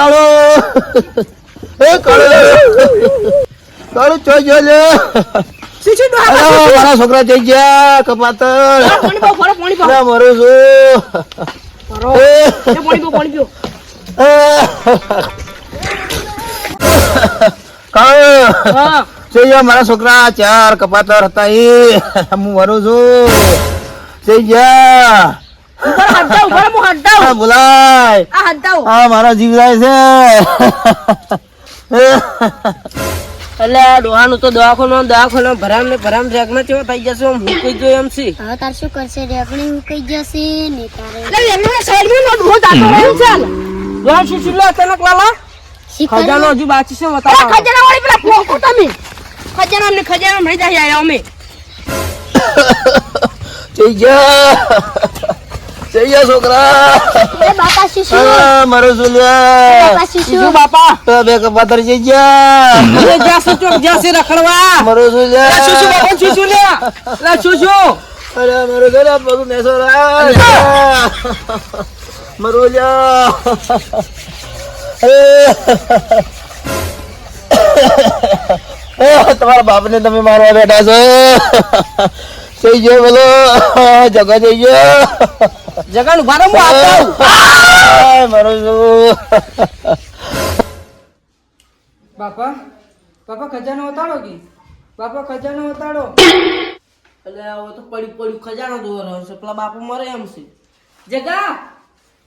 કાળો. એ કાળો. કાળો ચોઈ જો લે? મારા છોકરા જઈ ગયા કપાતર મરું છું. કાળો. મારા છોકરા ચાર કપાતર હતા એ હું મરું છું. જઈ ગયા. મારા જીવ જાય છે. એટલે ડોહાનું તો દવાખાનો દવાખાનો ભરામ ને ભરામ થઈ જશે? હું કઈ જોયું એમ છે. હવે તાર શું કરશે? રેકડી ઉકઈ જશે ને તારે. ડોહા શું શું અચાનક લાલા. ખજાનો હજુ બાકી છે બતાવો. ખજાના વાળી પેલા ફોકો તમે. ખજાના ને ખજાના મળી જાય અમે. થઈ ગયા જઈ ગયા છોકરા. એ બાપા શિશુ. મારો સુલ્યા. બાપા શિશુ. બાપા. આ બે કપાતર જઈ ગયા. અરે સુચો ચોક સે રખડવા મારો સુલ્યા. શિશુ શું શું બાપા શું શું લે લે શું શું અરે મારો ગલા બધું નેસો મારું લ્યા. એ તમારા બાપને તમે મારવા બેઠા છો. જઈ ગયો બોલો. જગા જઈ ગયો. જગાનું ભારે હું મારું બાપા બાપા ખજાનો ઉતારો કે? બાપા ખજાનો ઉતારો. એટલે આવો તો પડી પડ્યું ખજાનો રહ્યો છે. પેલા બાપુ મરે એમ છે. જગા!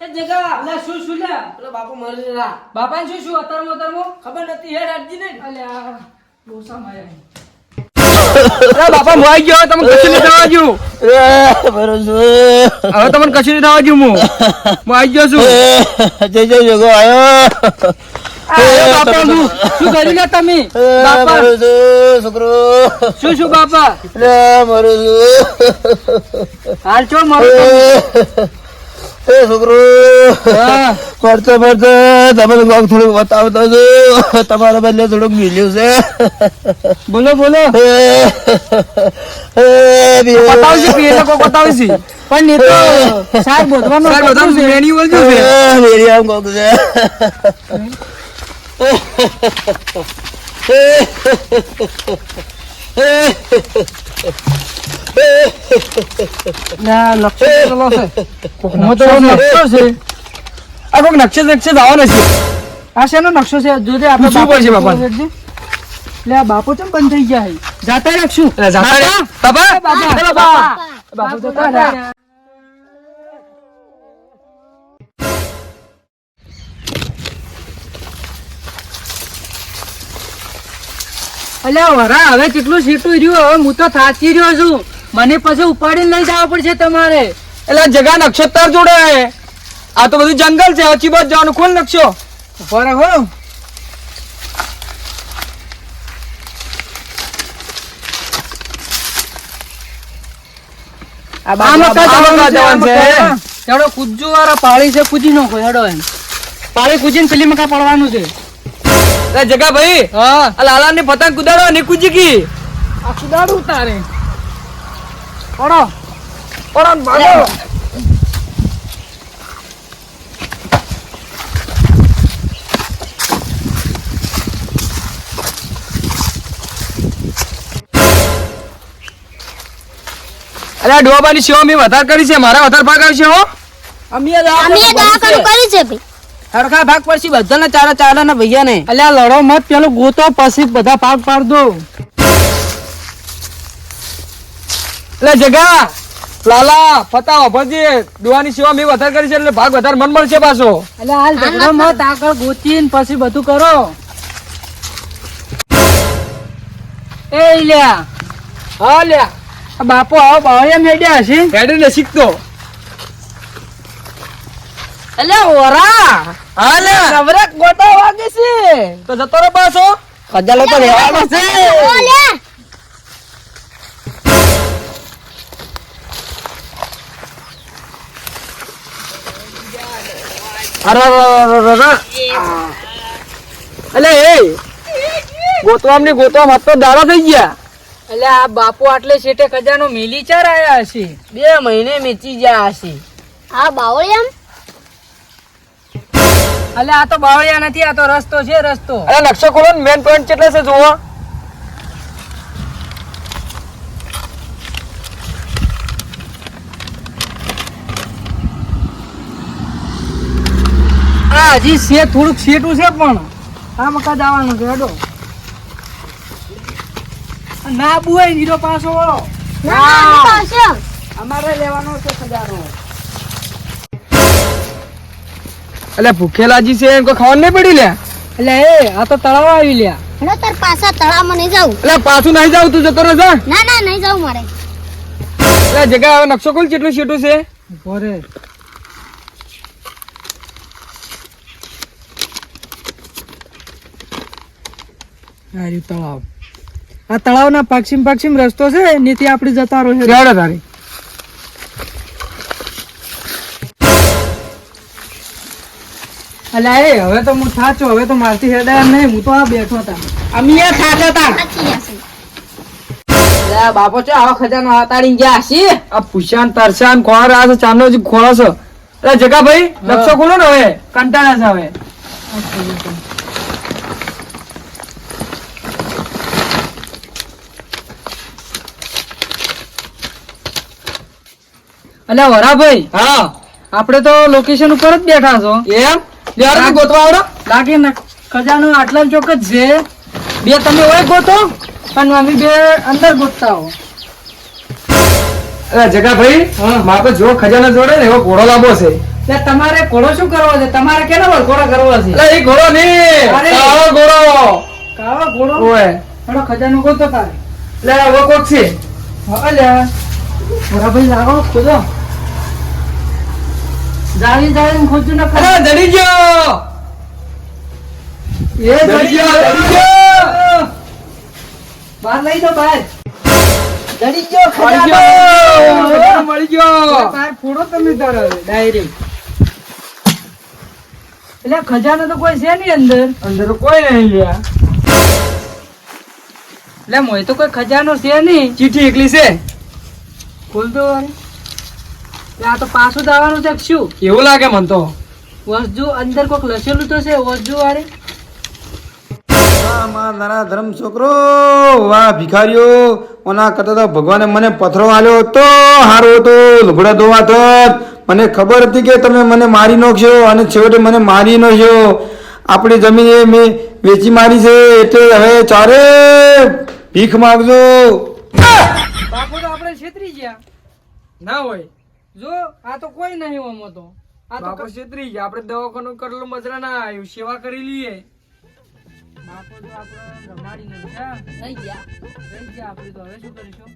એ જગા! અલ્યા શું શું લે? પેલા બાપુ મરે રા. બાપાને શું શું અતરમો અતરમો? ખબર નથી હેડ અરજી ને અલ્યા ડોસા માર્યા બાપા આવી ગયો. તમે કશું નહીં થવા જ્યું હવે તમને કશું નહીં થવા જ્યું હું. હું આવી ગયો છું. જય જય જગો આવ્યો શું બાપા શું શું શું બાપા? લે, હાલ છો મારો એ છોકરો! હા. ફરતો ફરતો તમે તો થોડુંક બતાવતો છો. તમારા બદલે થોડુંક મિલ્યું છે. બોલો બોલો. એ, એ, બતાવશે કે લોકો બતાવશે પણ એ તો શાક બોધવાનું શાક બોધવાનું મેન્યુ બોલજો છે. મેરી આમ કોક છે. ના લક્ષ્ય ચલો છે. હું તો નકશો છે. આ કોઈક નકશે નકશે જવાનો છે. આ શેનો નકશો છે? જોજે આપણે પૂછવું પડશે બાપા. લે આ બાપુ ચમ બંધ થઈ ગયા હે જાતા રાખશું. બાપા? બાપા? બાપા. બાપુ. તો તારા અલ્યા વરા હવે કેટલું સીટું રહ્યું? હવે હું તો થાચી રહ્યો છું. મને પછી ઉપાડીને લઈ જવા પડશે તમારે. એટલે જગા નક્ષત્ર જોડે. આ તો બધું જંગલ છે અચી બસ જવાનું ખોલ નકશો. ઊભા હો કૂદજો વાળા પાળી છે કૂદી નાખો હેડો એમ. પાળી કૂદીને પેલી મકા પડવાનું છે. જગા ભાઈ હા. આ લાલા ને પતંગ કુદાડો ને કૂદી ગઈ. આ કુદાડું તારે. પડો ઓરા ભાગો અરે ડોબાની સેવા મેં વધારે કરી છે. મારા વધારે ભાગ આવશે હો. અમે કરી છે ભાઈ. સરખા ભાગ પડશે બધાને ચારા ચારા ને ભૈયા ને અલ્યા લડો મત. પેલું ગોતો પછી બધા ભાગ પાડ દો. એટલે જગા લાલા ફતા ભજી દુવાની સેવા મેં વધારે કરી છે એટલે ભાગ વધારે મન મળશે પાછો. એટલે હાલ ઝઘડો મત આગળ ગોતીને પછી બધું કરો. એ લ્યા હા લ્યા બાપો આવો બાવળિયા મેડ્યા હશે. હેડે ને શીખતો. એટલે ઓરા. હા લે. નવરે ગોટો વાગે છે. તો જતો રહો પાછો. ખજાલો તો રહેવાનો છે. ઓ લે અરે, અરે, અરે, અરે. એ ગોતવામની ગોતવામ હાથ તો દાડા થઈ ગયા. એટલે આ બાપુ આટલે શેઠે ખજાનો મેલી ચાર આયા હશે. બે મહિને મેચી ગયા હશે. આ બાવળિયામ? અલે આ તો બાવળિયા નથી આ તો રસ્તો છે રસ્તો. અરે નકશો ખોલો ને મેન પોઈન્ટ કેટલા છે જુઓ. હજી છે થોડુંક સેટું છે પણ. આ મકા જવાનું છે હેડો. ના બુઆઈ હીરો પાછો વળો. ના ના પાછો. અમારે લેવાનો છે ખજાનો. એટલે ભૂખેલાજી છે એમ કોઈ ખબર નહીં પડી લે? એટલે એ આ તો તળાવ આવી લ્યા. હેડો તાર પાછા તળાવમાં નહીં જાઉં. એટલે પાછું નહીં જાવ તું જતો રહે જા ના ના નહીં જાઉં મારે. એટલે જગ્યા હવે નકશો કોલ કેટલું શીટું છે? ઊભો આ રહ્યું તળાવ. આ તળાવના પશ્ચિમ પશ્ચિમ રસ્તો છે નીતિ આપણે જતા રહો રેડો તારી. અલ્યા એ હવે તો હું સાચો હવે તો મારથી હેડાય નહીં હું તો આ બેઠો હતા અમે થાચા હતા બાપો છો આવા ખજાનો હાતાડી ગયા હશી? આ પુશાન તરસાન કોણ આ છે ચાંદનો હજી ખોળો છો. અરે જગા ભાઈ નકશો ખોલો ને હવે? કંટાળા છે હવે? અલ્યા વરાભાઈ હા. આપણે તો લોકેશન ઉપર જ બેઠા છો. એમ? યાર તું ગોતવા આવડો? લાગે ને ખજાનો આટલા ચોક જ છે. બે તમે ઓય ગોતો અને અમે બે અંદર ગોતતા હો. અરે જગા ભાઈ મારે જો ખજાનો જોડે ને એવો ઘોડો લાંબો છે. તમારે ઘોડો શું કરવો છે? તમારે કેનો ઘોડો કરવો છે? અરે એ ઘોડો નહીં અરે. કાળો ઘોડો. કાવો ઘોડો? ઓય. ખજાનો ગોતો તારે. લે હવે કોક છે? અલ્યા. વરાભાઈ લાગો ખોદો જાળી જાળી ખોજું ન અરે જડી ગયો! એ જડી ગયો જડી ગયો! બહાર લઈ દો બહાર. જડી ગયો મળી ગયો! મળી ગયો! બહાર ફોડો તમે તારે ડાયરેક્ટ. એટલે ખજાનો તો કોઈ છે નહીં અંદર. અંદર કોઈ નહીં લ્યા. એટલે મોય તો કોઈ ખજાનો છે નહીં. ચીઠી એકલી છે? ખોલ દો. આ તો પાછું દાવાનું છે શું? કેવું લાગે મન તો. વસજુ અંદર કોક લસેલું તો છે વસજુ અરે મારા નાના ધર્મ છોકરો વાહ ભિખારીઓ. ઓના કરતા તો ભગવાને મને પથરો આલ્યો તો હારો હતો લુગડા ધોવા થત મને ખબર હતી કે તમે મને મારી નાખશો અને છેવટે મને મારી નાખશો. આપણી જમીન એ મેં વેચી મારી છે એટલે હવે ચારે ભીખ માગજો. બાપુ તો આપણે છેતરી ગયા. ના હોય. જો આ તો કોઈ નહીં ઓમો તો આ તો પાકો છેતરી ગયા. આપણે દવાખાનું કરેલું મજરા ના આવ્યું. સેવા કરી લઈએ. બાપુ તો આપણે રમાડી નથી ગયા. રહી ગયા આપણે તો. હવે શું કરીશું?